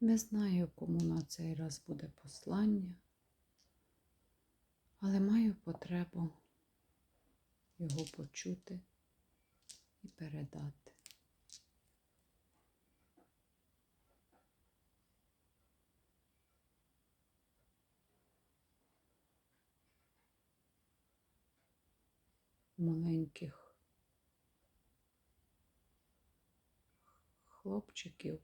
Не знаю, кому на цей раз буде послання, але маю потребу його почути і передати. Маленьких хлопчиків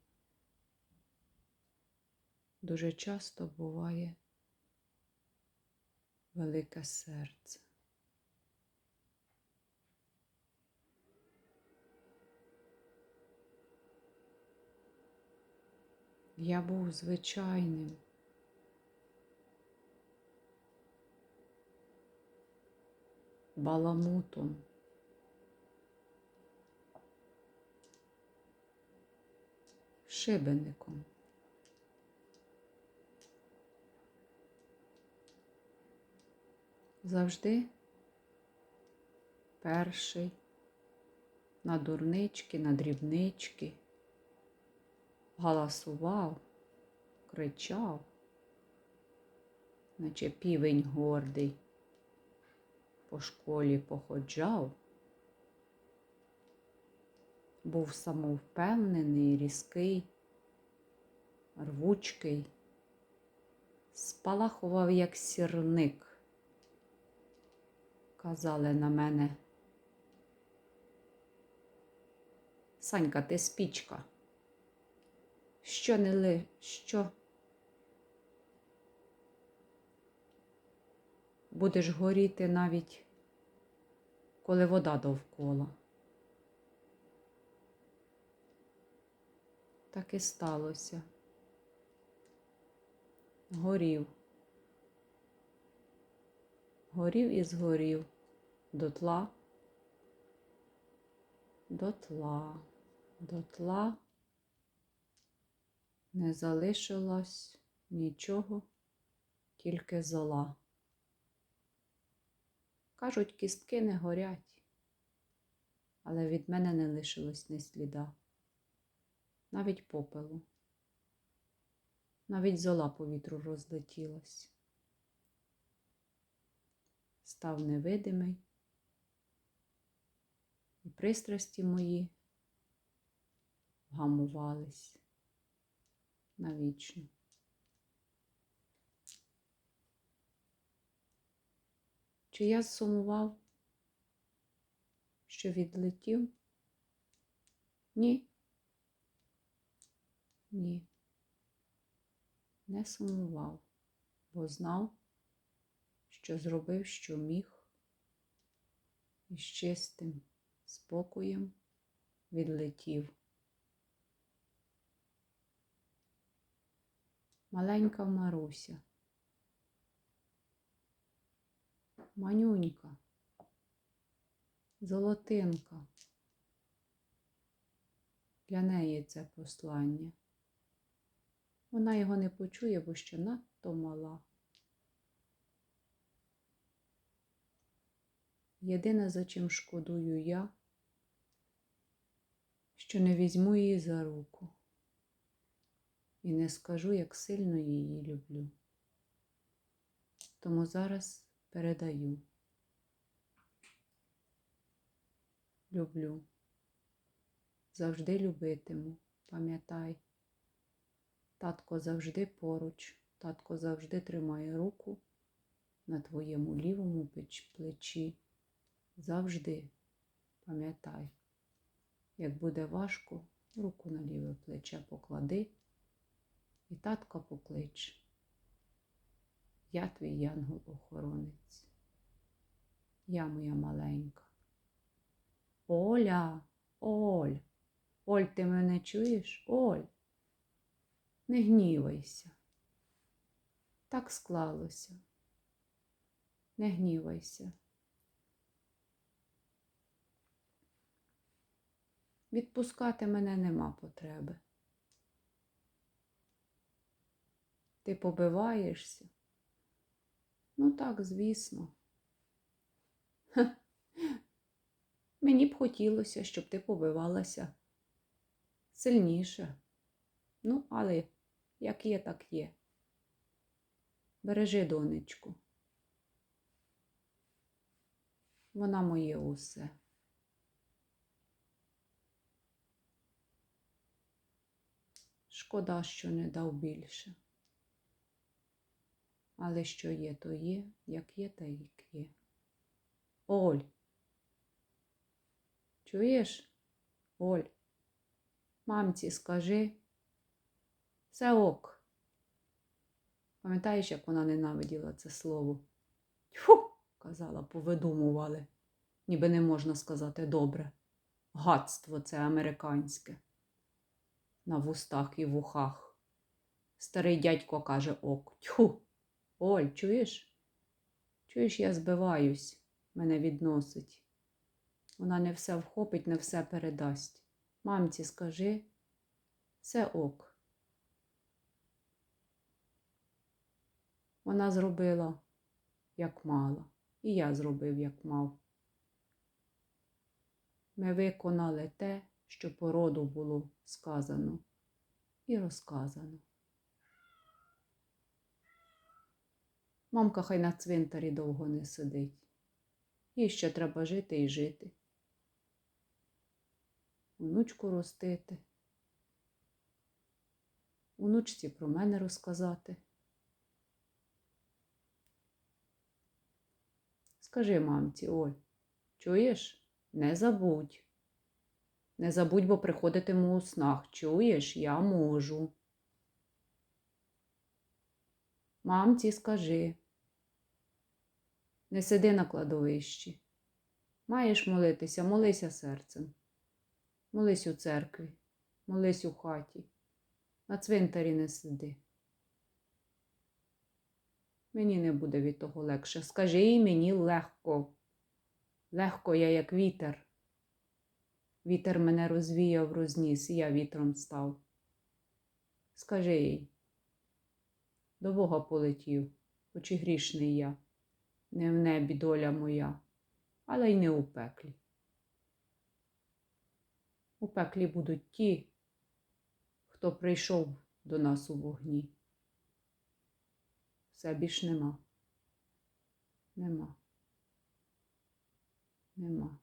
дуже часто буває велике серце. Я був звичайним. Баламутом. Шибеником. Завжди. Перший. На дурнички, на дрібнички. Галасував, кричав, наче півень гордий, по школі походжав, був самовпевнений, різкий, рвучкий, спалахував, як сірник. Казали на мене. Санька, ти спічка. Що не ли, що? Будеш горіти навіть, коли вода довкола. Так і сталося. Горів. Горів і згорів дотла, дотла, дотла. Не залишилось нічого, тільки зола. Кажуть, кістки не горять, але від мене не лишилось ні сліда, навіть попелу, навіть зола по вітру розлетілась. Став невидимий, і пристрасті мої вгамувались навічно. Чи я сумував, що відлетів? Ні. Ні. Не сумував, бо знав, що зробив, що міг, і з чистим спокоєм відлетів. Маленька Маруся. Манюнька, золотинка. Для неї це послання. Вона його не почує, бо ще надто мала. Єдине, за чим шкодую я, що не візьму її за руку і не скажу, як сильно її люблю. Тому зараз передаю. Люблю. Завжди любитиму, пам'ятай. Татко завжди поруч, татко завжди тримає руку на твоєму лівому плечі. Завжди пам'ятай, як буде важко, руку на ліве плече поклади і татка поклич. Я твій янгол-охоронець. Я моя маленька. Оля, Оль, Оль, ти мене чуєш? Оль, не гнівайся. Так склалося. Не гнівайся. Відпускати мене нема потреби. Ти побиваєшся? Ну так, звісно. Ха. Мені б хотілося, щоб ти побивалася сильніше. Ну, але Як є, так є. Бережи донечку. Вона моє усе. Шкода, що не дав більше. Але що є, то є, як є, та як є. Оль. Чуєш? Оль, мамці скажи. Все ок. Пам'ятаєш, як вона ненавиділа це слово? Тьфу, казала, повидумували. Ніби не можна сказати добре. Гадство це американське. На вустах і в ухах. Старий дядько каже ок. Тьху. Оль, чуєш? Чуєш, я збиваюсь, мене відносить. Вона не все вхопить, не все передасть. Мамці, скажи, все ок. Вона зробила, як мала, і я зробив, як мав. Ми виконали те, що по роду було сказано і розказано. Мамка хай на цвинтарі довго не сидить. Їй ще треба жити і жити. Внучку ростити. Внучці про мене розказати. Скажи мамці, Оль, чуєш? Не забудь. Не забудь, бо приходитиму у снах. Чуєш, я можу. Мамці, скажи. Не сиди на кладовищі. Маєш молитися, молися серцем. Молись у церкві, молись у хаті. На цвинтарі не сиди. Мені не буде від того легше. Скажи їй мені легко. Легко я, як вітер. Вітер мене розвіяв, розніс, я вітром став. Скажи їй, до Бога полетів, хоч і грішний я, не в небі доля моя, але й не у пеклі. У пеклі будуть ті, хто прийшов до нас у вогні. Все більш нема. Нема. Нема.